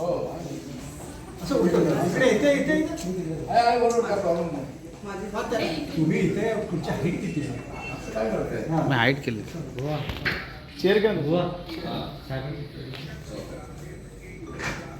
हो असं उलटं करा. इकडे इथे इथे इथे. आहे, आहे, बरोबर काय प्रॉब्लेम नाही तुम्ही इथे तुमची हाईट किती आहे? असं काय करताय. मी हाईट केली चेअर.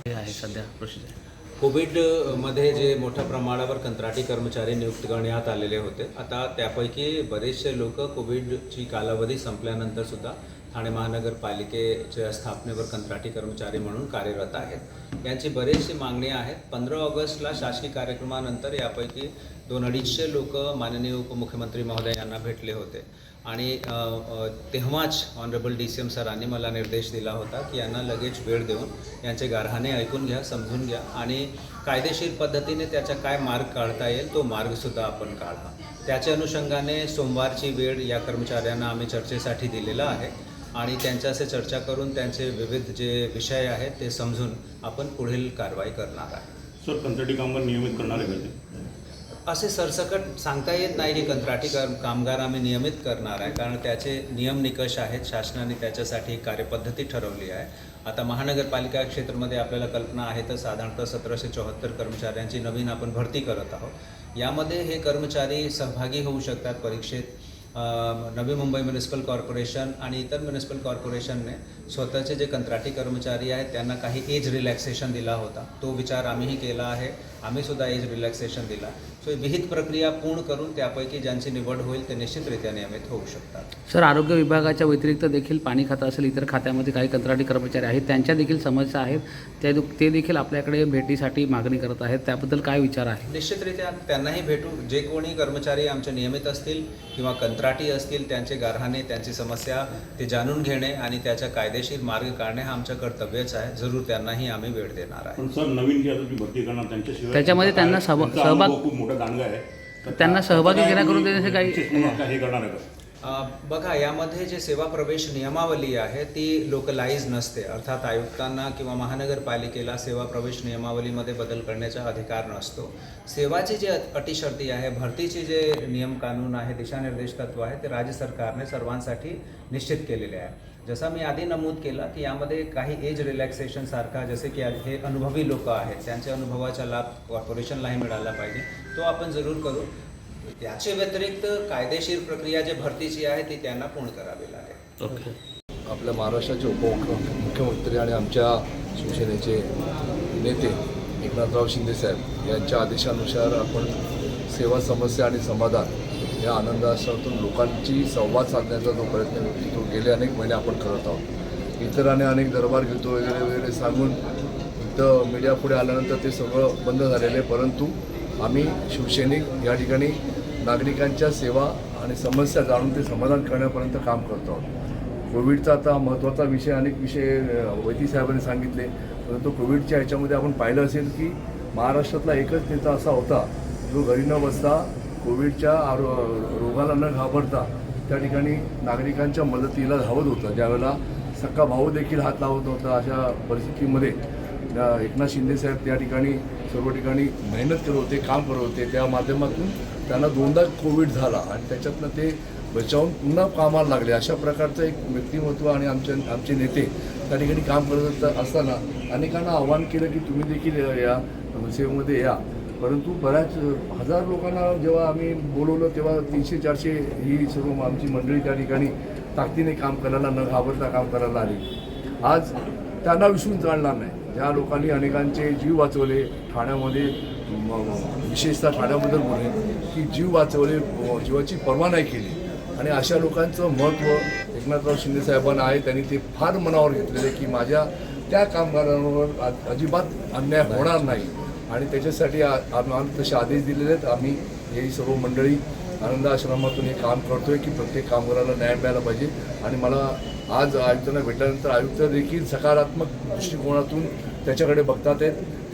हे आहे सध्या प्रोसिजर कोविडमध्ये जे मोठ्या प्रमाणावर कंत्राटी कर्मचारी नियुक्त करण्यात आलेले होते आता त्यापैकी बरेचसे लोक कोविडची कालावधी संपल्यानंतर सुद्धा ठाणे महानगरपालिकेच्या स्थापनेवर कंत्राटी कर्मचारी म्हणून कार्यरत आहेत. यांची बरेचशी मागणी आहेत. पंधरा ऑगस्टला शासकीय कार्यक्रमानंतर यापैकी दोन अडीचशे लोक माननीय उपमुख्यमंत्री महोदय यांना भेटले होते. आणि तेव्हाच ऑनरेबल डी सी एम सरांनी मला निर्देश दिला होता की यांना लगेच वेळ देऊन यांचे गारहाणे ऐकून घ्या समजून घ्या आणि कायदेशीर पद्धतीने त्याचा काय मार्ग काढता येईल तो मार्गसुद्धा आपण काढा. त्याच्या अनुषंगाने सोमवारची वेळ या कर्मचाऱ्यांना आम्ही चर्चेसाठी दिलेला आहे. आणि त्यांच्याशी चर्चा करून त्यांचे विविध जे विषय आहेत ते समजून आपण पुढील कारवाई करणार आहे. सर कंत्राटी कामगार नियमित करणारे ते असे सरसकट सांगता येत नाही की कंत्राटी कामगार आम्ही नियमित करणार आहे कारण त्याचे नियम निकष आहेत. शासनाने त्याच्यासाठी कार्यपद्धती ठरवली आहे. आता महानगरपालिका क्षेत्रामध्ये आपल्याला कल्पना आहे तर साधारणतः सतराशे चौहत्तर कर्मचाऱ्यांची नवीन आपण भरती करत आहोत. यामध्ये हे कर्मचारी सहभागी होऊ शकतात परीक्षेत नवी मुंबई म्युनिसिपल कॉर्पोरेशन आणि इतर म्युनिसिपल कॉर्पोरेशनने स्वतःचे जे कंत्राटी कर्मचारी आहेत त्यांना काही एज रिलॅक्सेशन दिला होता. तो विचार आम्हीही केला आहे. आम्हीसुद्धा एज रिलॅक्सेशन दिला. सो विहित प्रक्रिया पूर्ण करून त्यापैकी ज्यांची निवड होईल ते निश्चितरित्या नियमित होऊ शकतात. सर आरोग्य विभागाच्या व्यतिरिक्त देखील पाणी खातं असेल इतर खात्यामध्ये काही कंत्राटी कर्मचारी आहेत त्यांच्या देखील समस्या आहेत त्या ते देखील आपल्याकडे भेटीसाठी मागणी करत आहेत त्याबद्दल काय विचार आहे? निश्चितरित्या त्यांनाही भेटू जे कोणी कर्मचारी आमचे नियमित असतील किंवा कंत्राटी असतील त्यांचे गारहाणे त्यांची समस्या ते जाणून घेणे आणि त्याचा कायदेशीर मार्ग काढणे हा आमचं कर्तव्यच आहे. जरूर त्यांनाही आम्ही वेळ देणार आहे. पण सर नवीन जी भरती करणार त्यांच्याशिवाय त्याच्यामध्ये त्यांना सहभाग- खूप मोठा दांडगा आहे. तर त्यांना सहभागी काय करून तुम्ही देण्याचे काही- हे करणार आहे. का बघा यामध्ये जे सेवा प्रवेश नियमावली आहे ती लोकलाइज नसते. अर्थात आयुक्तांना किंवा महानगरपालिकेला सेवा प्रवेश नियमावलीमध्ये बदल करण्याचा अधिकार नसतो. सेवाची जी अट- अटी शर्ती आहे भरतीचे जे नियम कानून आहे दिशानिर्देश तत्व आहे ते राज्य सरकारने सर्वांसाठी निश्चित केलेले आहे. जसं मी आधी नमूद केलं की यामध्ये काही एज रिलॅक्सेशन सारखा जसे की हे अनुभवी लोक आहेत त्यांच्या अनुभवाचा लाभ कॉर्पोरेशनलाही मिळाला पाहिजे. तो आपण जरूर करू. याच्या व्यतिरिक्त कायदेशीर प्रक्रिया जी भरतीची आहे ती त्यांना पूर्ण करावी लागेल. ओके. आपल्या महाराष्ट्राचे उपमुख्यमंत्री आणि आमच्या शिवसेनेचे नेते एकनाथराव शिंदेसाहेब यांच्या आदेशानुसार आपण सेवा समस्या आणि समाधान या आनंदाश्रमातून लोकांची संवाद साधण्याचा जो प्रयत्न तो गेले अनेक महिने आपण करत आहोत. इतरांनी अनेक दरबार घेतो वगैरे वगैरे सांगून इथं मीडिया पुढे आल्यानंतर ते सगळं बंद झालेलं. आहे परंतु आम्ही शिवसैनिक या ठिकाणी नागरिकांच्या सेवा आणि समस्या जाणून ते समाधान करण्यापर्यंत काम करतो आहोत. कोविडचा आता महत्त्वाचा विषय अनेक विषय अ, साहेबांनी सांगितले. परंतु कोविडच्या ह्याच्यामध्ये आपण पाहिलं असेल की महाराष्ट्रातला एकच नेता असा होता जो घरी न बसता कोविडच्या आरो रोगाला न घाबरता त्या ठिकाणी नागरिकांच्या मदतीला धावत होतं. ज्यावेळेला सक्का भाऊ देखील हात लावत होता अशा परिस्थितीमध्ये एकनाथ शिंदे साहेब त्या ठिकाणी सर्व ठिकाणी मेहनत करत होते काम करत होते. त्या माध्यमातून त्यांना दोनदा कोविड झाला आणि त्याच्यातनं ते बचावून पुन्हा कामाला लागले. अशा प्रकारचं एक व्यक्तिमत्व आणि आमच्या आमचे नेते त्या ठिकाणी काम करत असताना अनेकांना आव्हान केलं की तुम्ही देखील या सेवेमध्ये या. परंतु बऱ्याच हजार लोकांना जेव्हा आम्ही बोलवलं तेव्हा तीनशे चारशे ही सर्व आमची मंडळी त्या ठिकाणी ताकदीने काम करायला न घाबरता काम करायला आली. आज त्यांना विसरून चालणार नाही. ज्या लोकांनी अनेकांचे जीव वाचवले ठाण्यामध्ये विशेषतः ठाण्याबद्दल बोलले की जीव वाचवले जीवाची पर्वा नाही केली. आणि अशा लोकांचं महत्त्व एकनाथराव शिंदे साहेबांना आहे त्यांनी ते फार मनावर घेतलेले की माझ्या त्या कामगारांवर अजिबात अन्याय होणार नाही. आणि त्याच्यासाठी आ- आम्ही तसे आदेश दिलेले आहेत. आम्ही ही सर्व मंडळी आनंद आश्रमातून हे काम करतोय की प्रत्येक कामगाराला न्याय मिळाला पाहिजे. आणि मला आज आयुक्तांना भेटल्यानंतर आयुक्त देखील सकारात्मक दृष्टिकोनातून त्याच्याकडे बघतात आहेत.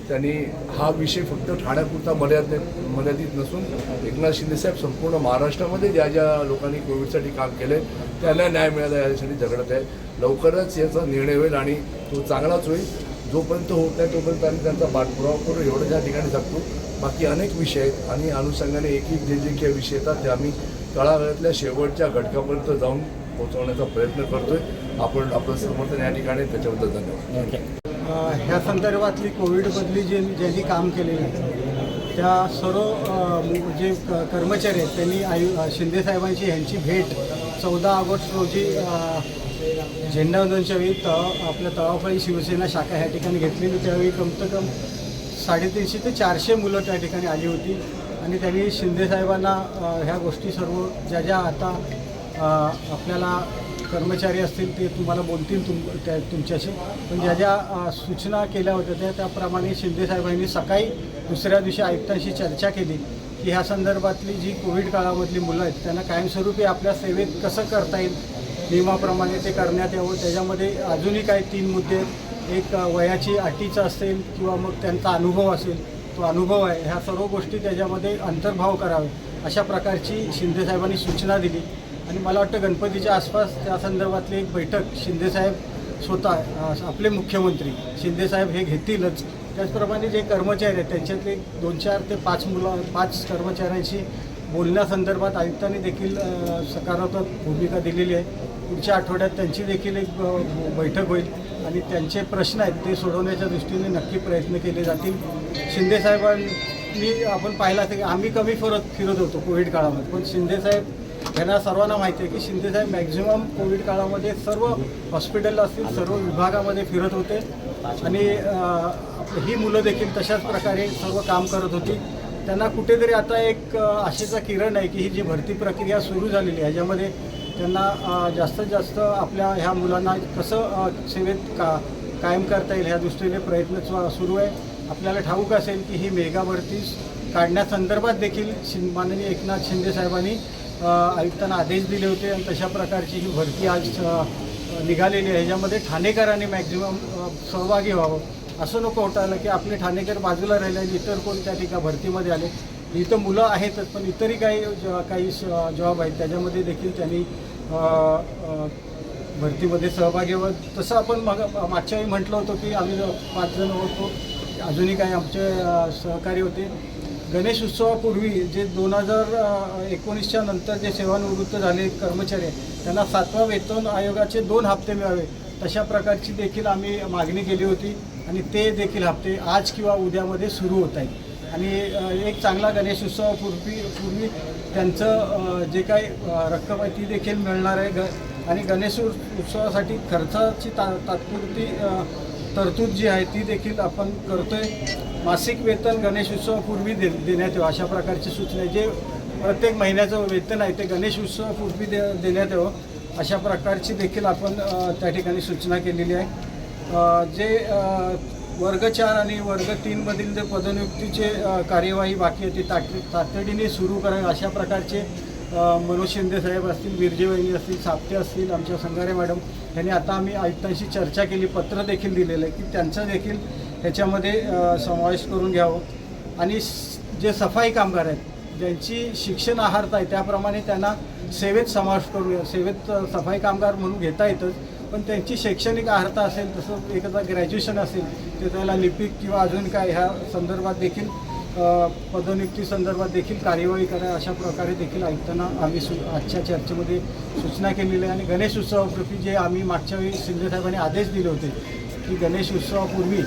त्यांनी हा विषय फक्त ठाण्यापुरता मर्यादित मर्यादित नसून एकनाथ शिंदेसाहेब संपूर्ण महाराष्ट्रामध्ये ज्या ज्या लोकांनी कोविडसाठी काम केले त्यांना न्याय मिळाला यासाठी झगडत आहे लवकरच याचा निर्णय होईल आणि तो चांगलाच होईल. जोपर्यंत होत नाही तोपर्यंत आम्ही त्यांचा पाठपुरावा करू एवढं त्या ठिकाणी जगतो. बाकी अनेक विषय आहेत आणि अनुषंगाने एक एक जे जे काही विषय येतात ते आम्ही तळागाळातल्या शेवटच्या घटकापर्यंत जाऊन पोहोचवण्याचा प्रयत्न करतोय. आपण आपलं समर्थन या ठिकाणी त्याच्याबद्दल धन्यवाद. ह्या संदर्भातली कोविडमधली जे ज्यांनी काम केलेली त्या सर्व जे क- कर्मचारी आहेत त्यांनी आयु शिंदेसाहेबांची ह्यांची भेट चौदा ऑगस्ट रोजी झेंडावंदनच्या वेळी त आपल्या तळावफळी शिवसेना शाखा ह्या ठिकाणी घेतलेली. त्यावेळी कमसे कम साडेतीनशे ते चारशे मुलं त्या ठिकाणी आली होती. आणि त्यांनी शिंदेसाहेबांना ह्या गोष्टी सर्व ज्या ज्या आता आपल्याला कर्मचारी असतील ते तुम्हाला बोलतील तुम त्या तुमच्याशी. पण ज्या ज्या सूचना केल्या होत्या त्या त्याप्रमाणे शिंदेसाहेबांनी सकाळी दुसऱ्या दिवशी आयुक्तांशी चर्चा केली. की ह्या संदर्भातली जी कोविड काळामधली मुलं आहेत त्यांना कायमस्वरूपी आपल्या सेवेत कसं करता येईल नियमाप्रमाणे ते करण्यात यावं त्याच्यामध्ये अजूनही काही तीन मुद्दे एक वयाची अटीचं असेल किंवा मग त्यांचा अनुभव असेल तो अनुभव आहे ह्या सर्व गोष्टी त्याच्यामध्ये अंतर्भाव करावे अशा प्रकारची शिंदेसाहेबांनी सूचना दिली. आणि मला वाटतं गणपतीच्या आसपास त्या संदर्भातली एक बैठक शिंदेसाहेब स्वतः आपले मुख्यमंत्री शिंदेसाहेब हे घेतीलच. त्याचप्रमाणे जे कर्मचारी आहेत त्यांच्यातले दोन चार ते पाच मुलं पाच कर्मचाऱ्यांशी बोलण्यासंदर्भात आयुक्तांनी देखील सकारात्मक भूमिका दिलेली आहे. पुढच्या आठवड्यात त्यांची देखील एक बैठक होईल आणि त्यांचे प्रश्न आहेत ते सोडवण्याच्या दृष्टीने नक्की प्रयत्न केले जातील. शिंदेसाहेबांनी आपण पाहिलं असेल की आम्ही कमी फिरत फिरत होतो कोविड काळामध्ये. पण शिंदेसाहेब यांना सर्वांना माहिती आहे की शिंदेसाहेब मॅक्झिमम कोविड काळामध्ये सर्व हॉस्पिटल असतील सर्व विभागामध्ये फिरत होते. आणि ही मुलं देखील तशाच प्रकारे सर्व काम करत होती. त्यांना कुठेतरी आता एक आशेचा किरण आहे की ही जी भरती प्रक्रिया सुरू झालेली आहे याच्यामध्ये त्यांना जास्तीत जास्त आपल्या ह्या मुलांना कसं सेवेत का कायम करता येईल ह्या दृष्टीने प्रयत्न सुरू आहे. आपल्याला ठाऊक असेल की ही मेगा भरती काढण्यासंदर्भात देखील शिं माननीय एकनाथ शिंदे साहेबांनी आयुक्तांना आदेश दिले होते आणि तशा प्रकारची ही भरती आज निघालेली आहे. ह्याच्यामध्ये ठाणेकरांनी मॅक्झिमम सहभागी व्हावं. असं नको होता आलं की आपले ठाणेकर बाजूला राहिले आणि इतर कोण त्या ठिकाणी भरतीमध्ये आले. इथं मुलं आहेतच पण इतरही काही ज- काही जॉब आहेत. त्याच्यामध्ये देखील त्यांनी भरतीमध्ये सहभागी व्हावं. तसं आपण मग मागच्या वेळी म्हटलं होतं की आम्ही पाच जण होतो अजूनही काही आमचे सहकारी होते. गणेश उत्सवापूर्वी जे दोन हजार एकोणीसच्या नंतर जे सेवानिवृत्त झाले कर्मचारी त्यांना सातवा वेतन आयोगाचे दोन हप्ते मिळावे. तशा प्रकारची देखील आम्ही मागणी केली होती आणि ते देखील हप्ते आज किंवा उद्यामध्ये सुरू होत आहेत. आणि एक चांगला गणेश उत्सवापूर्वी पूर्वी त्यांचं जे काही रक्कम आहे ती देखील मिळणार आहे. ग आणि गणेश उत्सवासाठी खर्चाची ता तात्पुरती तरतूद जी आहे ती देखील आपण करतोय. मासिक वेतन गणेश उत्सवापूर्वी दे देण्यात यावं अशा प्रकारची सूचना आहे. जे प्रत्येक महिन्याचं वेतन आहे ते गणेश उत्सवापूर्वी दे देण्यात यावं अशा प्रकारची देखील आपण त्या ठिकाणी सूचना केलेली आहे. जे वर्ग चार आणि वर्ग तीनमधील जे पदनियुक्तीचे कार्यवाही बाकी आहे ती ताट तातडीने सुरू करावी अशा प्रकारचे मनोज शिंदे साहेब असतील बिरजे वहिनी असतील साप्ते असतील आमच्या संगारे मॅडम यांनी आता आम्ही आयुक्तांशी चर्चा केली पत्र देखील दिलेलं आहे की त्यांचा देखील ह्याच्यामध्ये समावेश करून घ्यावं. आणि जे सफाई कामगार आहेत ज्यांची शिक्षण आहारता आहे त्याप्रमाणे त्यांना सेवेत समावेश करून घ्या सेवेत सफाई कामगार म्हणून घेता येतच पण त्यांची शैक्षणिक आहारता असेल तसं एखादा ग्रॅज्युएशन असेल तर त्याला लिपिक किंवा अजून काय ह्या संदर्भात देखील पदोन्नती संदर्भात देखील कार्यवाही करा अशा प्रकारे देखील आयुक्तांना आम्ही सु आजच्या चर्चेमध्ये सूचना केलेली आहे आणि गणेश उत्सवापूर्वी जे आम्ही मागच्या वेळी शिंदेसाहेबांनी आदेश दिले होते की गणेश उत्सवापूर्वी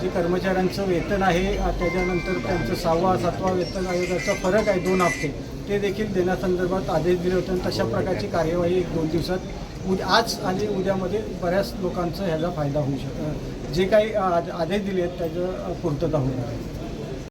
जे कर्मचाऱ्यांचं वेतन आहे त्याच्यानंतर त्यांचं सहावा सातवा वेतन आयोगाचा फरक आहे दोन हप्ते ते देखील देण्यासंदर्भात आदेश दिले होते आणि तशा प्रकारची कार्यवाही एक दोन दिवसात उद्या आज आणि उद्यामध्ये बऱ्याच लोकांचा ह्याचा फायदा होऊ शकतो जे काही आदेश दिले आहेत त्याचं पूर्तता होणार आहे.